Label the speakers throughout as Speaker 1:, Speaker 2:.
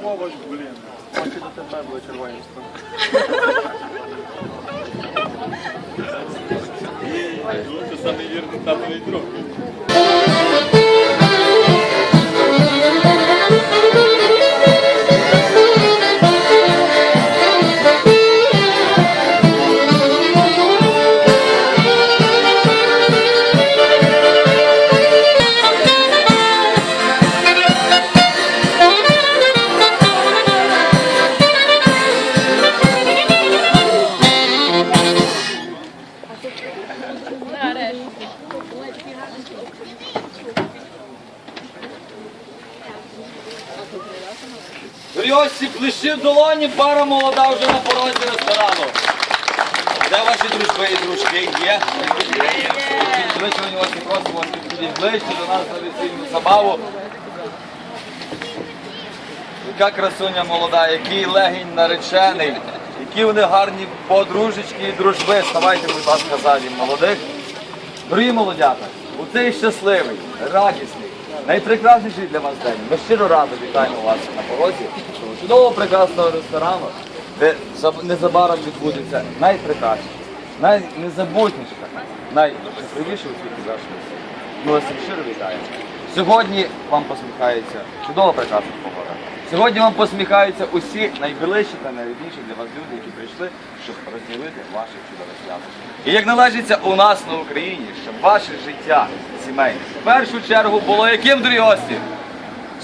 Speaker 1: Слово, блін. Ось і до тебе було червоні. Це самий вірний татовий друг.
Speaker 2: Йосип лишив долоні, пара молода вже на порозі ресторану. Де ваші дружби і дружки є? Ближче у нього просимо, підійдіть ближче до нас на весільну забаву. Яка красуня молода, який легінь наречений, які вони гарні подружечки і дружби. Ставайте, будь ласка, ззаді молодих. Дорогі молодята, у цей щасливий, радісний, найпрекрасніший для вас день. Ми щиро радо вітаємо вас на порозі цього чудового прекрасного ресторану, де за- незабаром відбудеться найпрекрасніше, найнезабутніше, найщасливіше у світі вашого. Ми вас щиро вітаємо. Сьогодні вам посміхається чудова прекрасна погода. Сьогодні вам посміхаються усі найближчі та найрідніші для вас люди, які прийшли, щоб розділити ваше чудове свято. І як належиться у нас на Україні, щоб ваше життя сімейне в першу чергу було яким дорогі гості?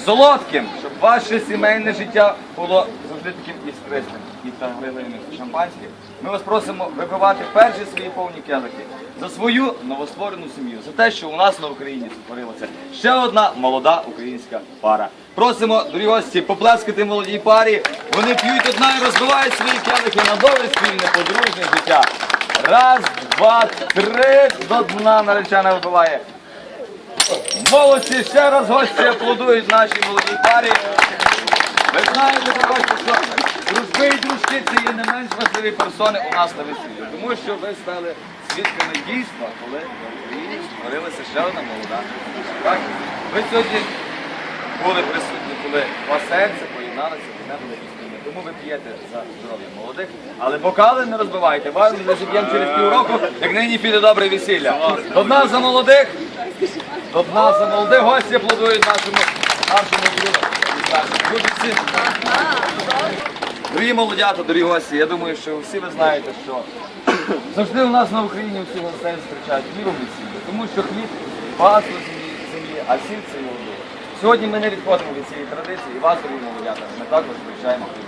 Speaker 2: Солодким, щоб ваше сімейне життя було завжди таким іскристим і виливним шампанським. Ми вас просимо випивати перші свої повні келихи за свою новостворену сім'ю, за те, що у нас на Україні створилася ще одна молода українська пара. Просимо, дорогі гості, поплескати молодій парі. Вони п'ють одна і розбивають свої келихи на довге спільне подружнє життя. Раз, два, три до дна наречена випиває. Молодці, ще раз гості аплодують нашій молодій парі. Ви знаєте, що дружби і дружки це є не менш важливі персони у нас на весіллі. Тому що ви стали свідками дійства, коли в Україні створилася ще одна молода. Так? Ви сьогодні були присутні, коли два серця поєдналися одне велике спільне. Тому ви п'єте за здоров'я молодих, але бокали не розбивайте. Вам ми зіб'ємо через півроку, як нині піде добре весілля. До дна за молодих, до дна за молодих гості аплодують нашому нашому. Друзі, Дорогі молодята, дорогі гості, я думаю, що всі ви знаєте, що завжди у нас на Україні всі гостей зустрічають віру в весілля, тому що хліб пасло землі, землі, а сіль це його. Сьогодні ми не відходимо від цієї традиції, і вас, дорогі молодята, ми також зустрічаємо хліб.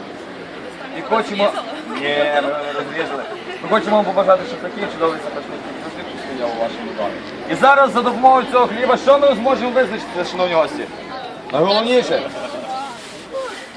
Speaker 2: І хочемо. Ні, ми розрізали. Ми хочемо вам побажати, щоб хліб завжди стояв у вашому домі. І зараз за допомогою цього хліба, що ми зможемо визначити, шановні гості? Найголовніше.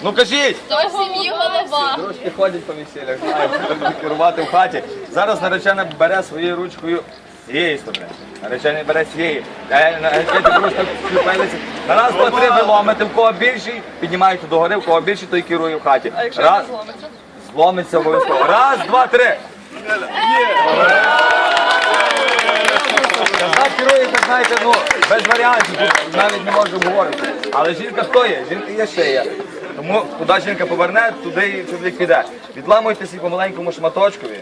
Speaker 2: Ну кажіть!
Speaker 3: То сім'ї голова.
Speaker 2: Трошки ходять по весіллях, знають, керувати в хаті. Зараз наречена бере своєю ручкою цієї сторони. Наречений бере цієї. Е, Наречені просто вчепилися. На раз, два, три ви ломите, в кого більший, піднімаєте догори, в кого більший, той керує в хаті.
Speaker 3: А якщо
Speaker 2: Раз,
Speaker 3: зломиться?
Speaker 2: зломиться обов'язково. Раз, два, три. Казак керує, так знаєте, ну, без варіантів, тут навіть не можу говорити. Але жінка хто є? Жінка є шия. Тому куди жінка поверне, туди чоловік піде. Відламуйте свій по маленькому шматочкові.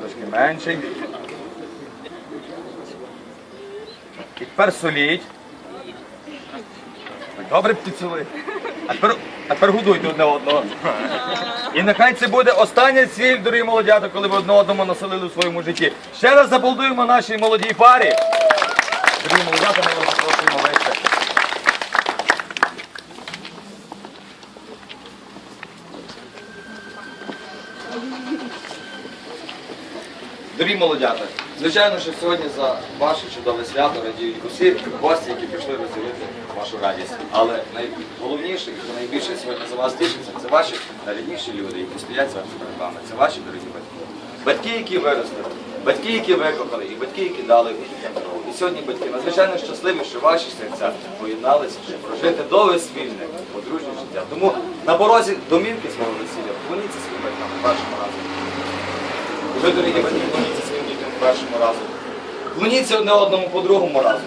Speaker 2: Трошки менший. І тепер соліть. Добре підсоли. А тепер, а тепер годуйте одне одного. І нехай це буде остання ціль, дорогі молодята, коли ви одне одному населили у своєму житті. Ще раз заплодуємо нашій молодій парі. Дорогі молодята, ми вас запрошуємо вище. Дорогі молодята, звичайно, що сьогодні за ваше чудове свято радіють усі гості, які прийшли розділити вашу радість. Але найголовніше і найбільше сьогодні за вас тішиться, це ваші найрідніші люди, які стоять зараз перед вами. Це ваші дорогі батьки. Батьки, які виросли, батьки, які викохали, і батьки, які дали життя дорогу. І сьогодні батьки надзвичайно щасливі, що ваші серця поєдналися, щоб прожити довге спільне, подружнє життя. Тому на порозі домівки свого весілля, вклоніться своїм батькам першому разу. Ви, дорогі батьки, дітям по першому разу. Вклоніться одне одному по другому разу.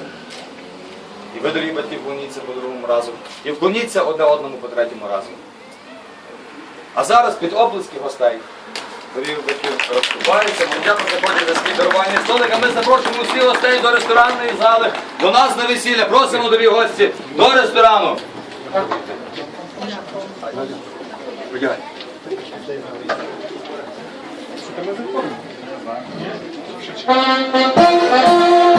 Speaker 2: І ви, дорогі батьки, вклоніться по другому разу. І вклоніться одне одному по третьому разу. А зараз під оплески гостей. Дорогі батьки розступаються, молодята заходять за свій дарування столик, а ми запрошуємо всіх гостей до ресторанної зали, до нас на весілля. Просимо, дорогі гості, до ресторану. Дорогі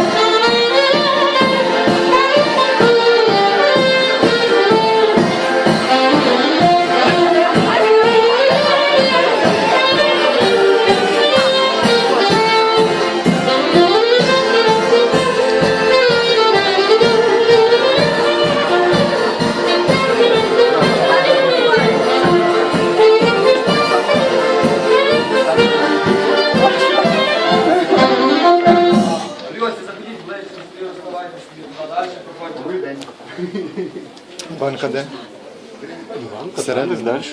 Speaker 2: заходіть ближче, розставайте собі надалі, проходьте.
Speaker 3: Банка де? Всередині далі.